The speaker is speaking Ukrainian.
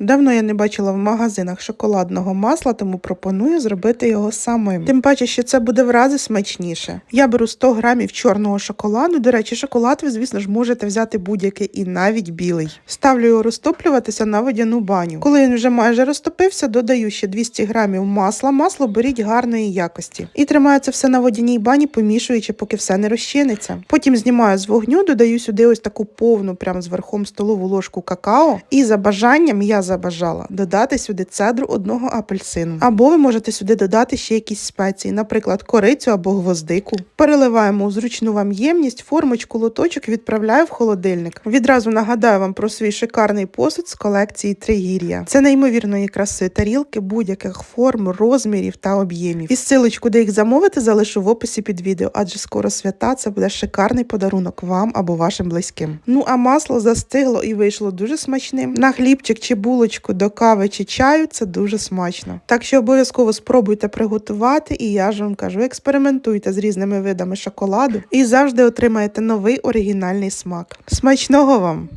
Давно я не бачила в магазинах шоколадного масла, тому пропоную зробити його самим. Тим паче, що це буде в рази смачніше. Я беру 100 грамів чорного шоколаду. До речі, шоколад ви, звісно ж, можете взяти будь-який і навіть білий. Ставлю його розтоплюватися на водяну баню. Коли він вже майже розтопився, додаю ще 200 грамів масла. Масло беріть гарної якості. І тримаю це все на водяній бані, помішуючи, поки все не розчиниться. Потім знімаю з вогню, додаю сюди ось таку повну, прямо з верхом столову ложку какао. І за бажанням я забажала додати сюди цедру одного апельсину. Або ви можете сюди додати ще якісь спеції, наприклад, корицю або гвоздику. Переливаємо у зручну вам ємність, формочку, лоточок відправляю в холодильник. Відразу нагадаю вам про свій шикарний посуд з колекції Тригір'я. Це неймовірної краси тарілки будь-яких форм, розмірів та об'ємів. І ссылочку, де їх замовити, залишу в описі під відео, адже скоро свята це буде шикарний подарунок вам або вашим близьким. Ну а масло застигло і вийшло дуже смачним. На хлібчик чи булочку до кави чи чаю це дуже смачно. Так що обов'язково спробуйте приготувати, і я ж вам кажу, експериментуйте з різними видами шоколаду і завжди отримаєте новий оригінальний смак. Смачного вам!